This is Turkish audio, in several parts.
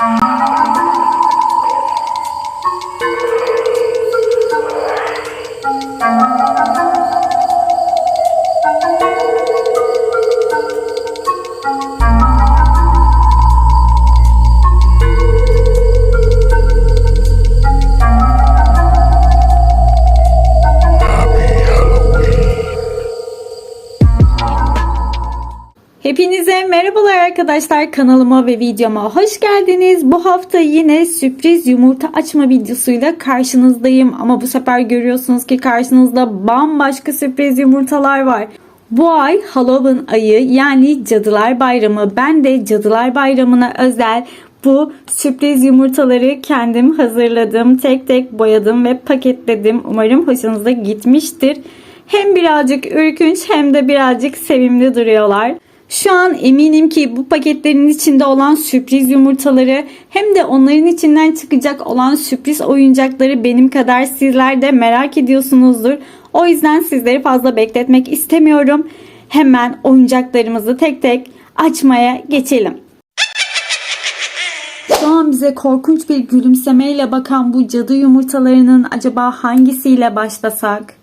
Música Hepinize merhabalar arkadaşlar kanalıma ve videoma hoş geldiniz. Bu hafta yine sürpriz yumurta açma videosuyla karşınızdayım. Ama bu sefer görüyorsunuz ki karşınızda bambaşka sürpriz yumurtalar var. Bu ay Halloween ayı yani Cadılar Bayramı. Ben de Cadılar Bayramı'na özel bu sürpriz yumurtaları kendim hazırladım. Tek tek boyadım ve paketledim. Umarım hoşunuza gitmiştir. Hem birazcık ürkünç hem de birazcık sevimli duruyorlar. Şu an eminim ki bu paketlerin içinde olan sürpriz yumurtaları hem de onların içinden çıkacak olan sürpriz oyuncakları benim kadar sizler de merak ediyorsunuzdur. O yüzden sizleri fazla bekletmek istemiyorum. Hemen oyuncaklarımızı tek tek açmaya geçelim. Şu an bize korkunç bir gülümsemeyle bakan bu cadı yumurtalarının acaba hangisiyle başlasak?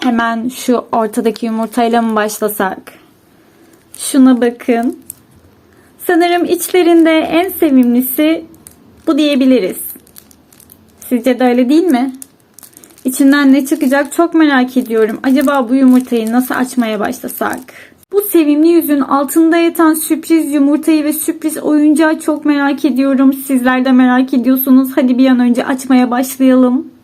Hemen şu ortadaki yumurtayla mı başlasak? Şuna bakın. Sanırım içlerinde en sevimlisi bu diyebiliriz. Sizce de öyle değil mi? İçinden ne çıkacak çok merak ediyorum. Acaba bu yumurtayı nasıl açmaya başlasak? Bu sevimli yüzün altında yatan sürpriz yumurtayı ve sürpriz oyuncağı çok merak ediyorum. Sizler de merak ediyorsunuz. Hadi bir an önce açmaya başlayalım.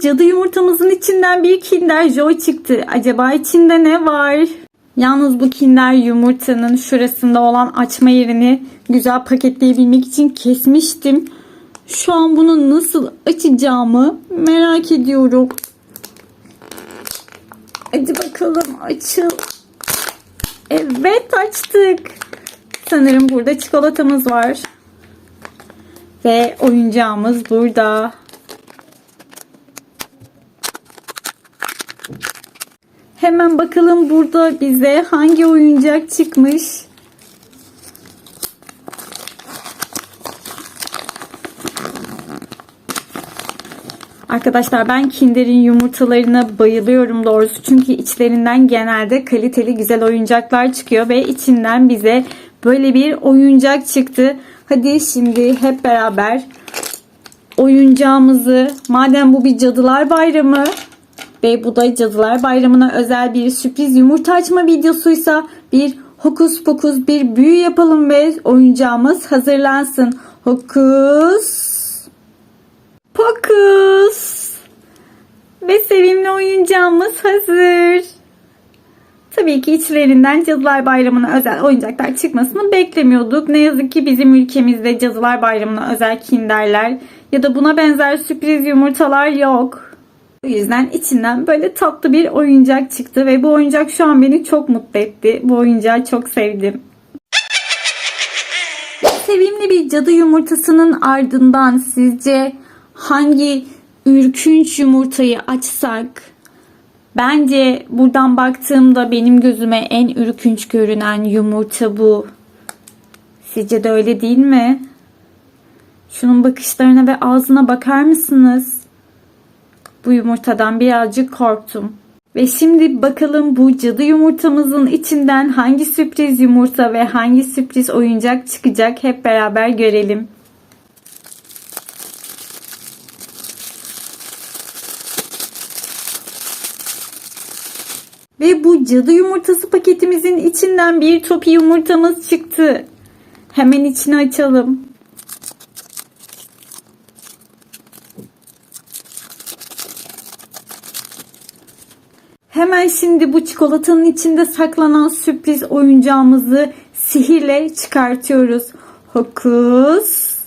Cadı yumurtamızın içinden bir Kinder Joy çıktı. Acaba içinde ne var? Yalnız bu Kinder yumurtanın şurasında olan açma yerini güzel paketleyebilmek için kesmiştim. Şu an bunu nasıl açacağımı merak ediyorum. Hadi bakalım açıl. Evet açtık. Sanırım burada çikolatamız var. Ve oyuncağımız burada. Hemen bakalım burada bize hangi oyuncak çıkmış. Arkadaşlar ben Kinder'in yumurtalarına bayılıyorum doğrusu. Çünkü içlerinden genelde kaliteli güzel oyuncaklar çıkıyor ve içinden bize böyle bir oyuncak çıktı. Hadi şimdi hep beraber oyuncağımızı madem bu bir cadılar bayramı ve bu da Cadılar Bayramı'na özel bir sürpriz yumurta açma videosuysa bir hokus pokus bir büyü yapalım ve oyuncağımız hazırlansın. Hokus pokus ve sevimli oyuncağımız hazır. Tabii ki içlerinden Cadılar Bayramı'na özel oyuncaklar çıkmasını beklemiyorduk. Ne yazık ki bizim ülkemizde Cadılar Bayramı'na özel kinderler ya da buna benzer sürpriz yumurtalar yok. Bu yüzden içinden böyle tatlı bir oyuncak çıktı ve bu oyuncak şu an beni çok mutlu etti. Bu oyuncağı çok sevdim. Sevimli bir cadı yumurtasının ardından sizce hangi ürkünç yumurtayı açsak? Bence buradan baktığımda benim gözüme en ürkünç görünen yumurta bu. Sizce de öyle değil mi? Şunun bakışlarına ve ağzına bakar mısınız? Bu yumurtadan birazcık korktum. Ve şimdi bakalım bu cadı yumurtamızın içinden hangi sürpriz yumurta ve hangi sürpriz oyuncak çıkacak hep beraber görelim. Ve bu cadı yumurtası paketimizin içinden bir topi yumurtamız çıktı. Hemen içini açalım. Hemen şimdi bu çikolatanın içinde saklanan sürpriz oyuncağımızı sihirle çıkartıyoruz. Hokus.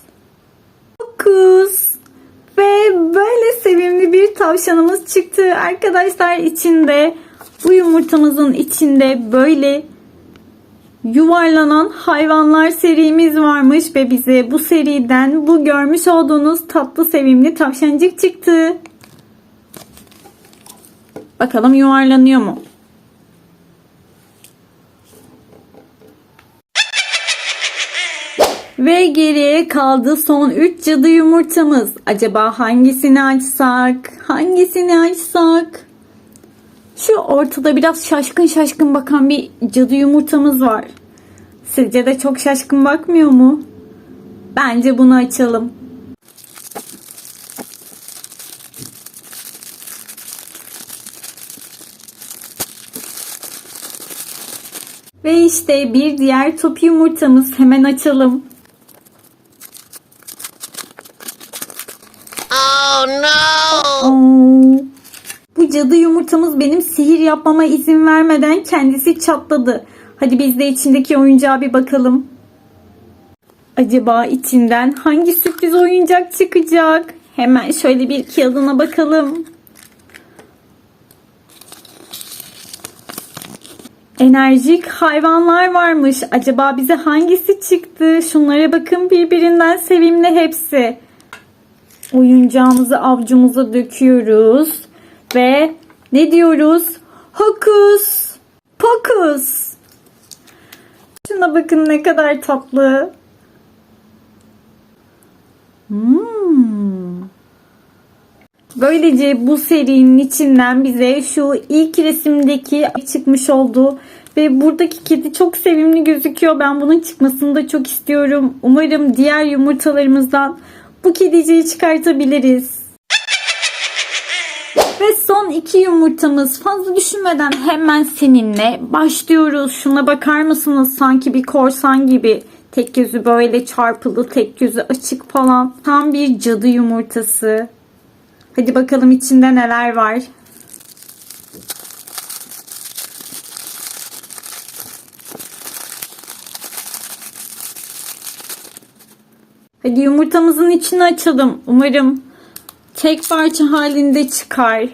Hokus. Ve böyle sevimli bir tavşanımız çıktı. Arkadaşlar içinde bu yumurtamızın içinde böyle yuvarlanan hayvanlar serimiz varmış ve bize bu seriden bu görmüş olduğunuz tatlı sevimli tavşancık çıktı. Bakalım yuvarlanıyor mu? Ve geriye kaldı son 3 cadı yumurtamız. Acaba hangisini açsak? Hangisini açsak? Şu ortada biraz şaşkın şaşkın bakan bir cadı yumurtamız var. Sizce de çok şaşkın bakmıyor mu? Bence bunu açalım. Ve işte bir diğer top yumurtamız. Hemen açalım. Oh no! Oo. Bu cadı yumurtamız benim sihir yapmama izin vermeden kendisi çatladı. Hadi biz de içindeki oyuncağa bir bakalım. Acaba içinden hangi sürpriz oyuncak çıkacak? Hemen şöyle bir kağıdına bakalım. Enerjik hayvanlar varmış. Acaba bize hangisi çıktı? Şunlara bakın birbirinden sevimli hepsi. Oyuncağımızı avcumuza döküyoruz. Ve ne diyoruz? Hokus pokus. Şuna bakın ne kadar tatlı. Hmm. Böylece bu serinin içinden bize şu ilk resimdeki çıkmış oldu. Ve buradaki kedi çok sevimli gözüküyor. Ben bunun çıkmasını da çok istiyorum. Umarım diğer yumurtalarımızdan bu kediciyi çıkartabiliriz. Ve son iki yumurtamız fazla düşünmeden hemen seninle başlıyoruz. Şuna bakar mısınız? Sanki bir korsan gibi. Tek gözü böyle çarpılı, tek gözü açık falan. Tam bir cadı yumurtası. Hadi bakalım içinde neler var. Hadi yumurtamızın içini açalım. Umarım tek parça halinde çıkar.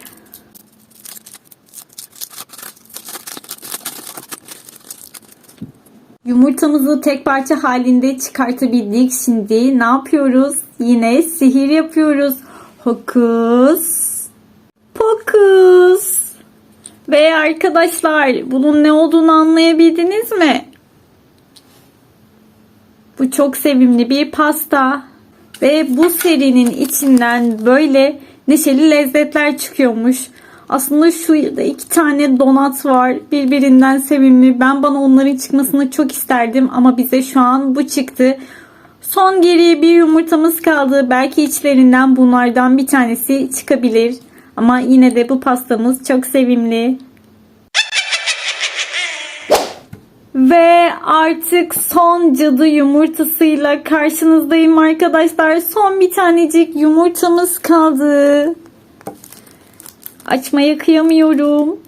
Yumurtamızı tek parça halinde çıkartabildik. Şimdi ne yapıyoruz? Yine sihir yapıyoruz. Hokus pokus. Ve arkadaşlar bunun ne olduğunu anlayabildiniz mi? Bu çok sevimli bir pasta. Ve bu serinin içinden böyle neşeli lezzetler çıkıyormuş. Aslında şu iki tane donat var. Birbirinden sevimli. Ben bana onların çıkmasını çok isterdim ama bize şu an bu çıktı. Son geriye bir yumurtamız kaldı. Belki içlerinden bunlardan bir tanesi çıkabilir. Ama yine de bu pastamız çok sevimli. Ve artık son cadı yumurtasıyla karşınızdayım arkadaşlar. Son bir tanecik yumurtamız kaldı. Açmaya kıyamıyorum.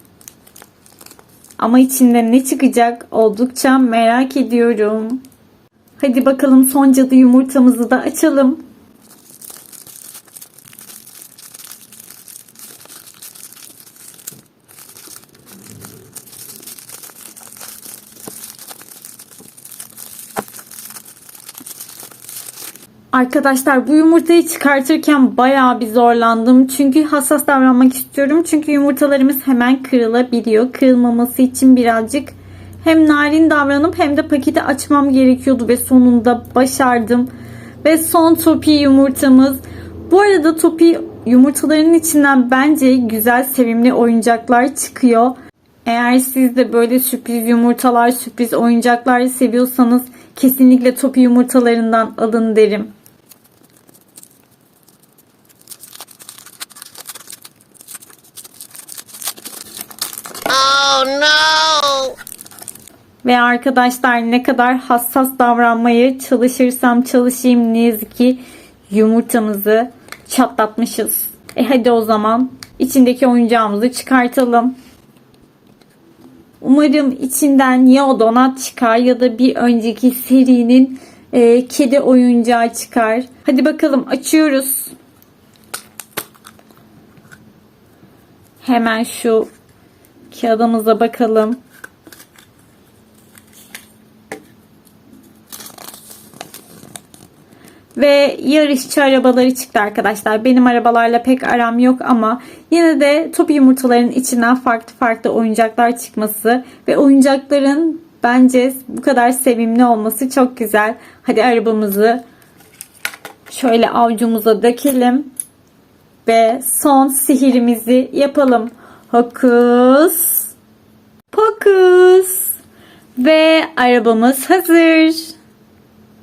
Ama içinden ne çıkacak oldukça merak ediyorum. Hadi bakalım son cadı yumurtamızı da açalım. Arkadaşlar bu yumurtayı çıkartırken bayağı bir zorlandım. Çünkü hassas davranmak istiyorum. Çünkü yumurtalarımız hemen kırılabiliyor. Kırılmaması için birazcık hem narin davranıp hem de paketi açmam gerekiyordu ve sonunda başardım. Ve son topi yumurtamız. Bu arada topi yumurtalarının içinden bence güzel sevimli oyuncaklar çıkıyor. Eğer siz de böyle sürpriz yumurtalar, sürpriz oyuncaklar seviyorsanız kesinlikle topi yumurtalarından alın derim. Oh no! Ve arkadaşlar ne kadar hassas davranmaya çalışırsam çalışayım ne yazık ki yumurtamızı çatlatmışız. E hadi o zaman içindeki oyuncağımızı çıkartalım. Umarım içinden ya o donat çıkar ya da bir önceki serinin e, kedi oyuncağı çıkar. Hadi bakalım açıyoruz. Hemen şu kağıdımıza bakalım. Ve yarışçı arabaları çıktı arkadaşlar. Benim arabalarla pek aram yok ama yine de top yumurtaların içinden farklı farklı oyuncaklar çıkması ve oyuncakların bence bu kadar sevimli olması çok güzel. Hadi arabamızı şöyle avucumuza dökelim ve son sihirimizi yapalım. Hokus pokus ve arabamız hazır.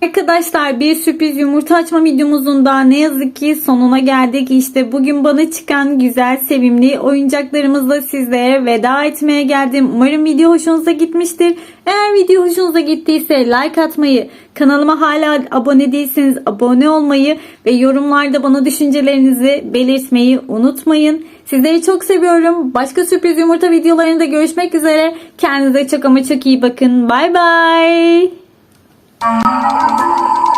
Arkadaşlar bir sürpriz yumurta açma videomuzun da ne yazık ki sonuna geldik. İşte bugün bana çıkan güzel sevimli oyuncaklarımızla sizlere veda etmeye geldim. Umarım video hoşunuza gitmiştir. Eğer video hoşunuza gittiyse like atmayı, kanalıma hala abone değilseniz abone olmayı ve yorumlarda bana düşüncelerinizi belirtmeyi unutmayın. Sizleri çok seviyorum. Başka sürpriz yumurta videolarında görüşmek üzere. Kendinize çok ama çok iyi bakın. Bay bay. Música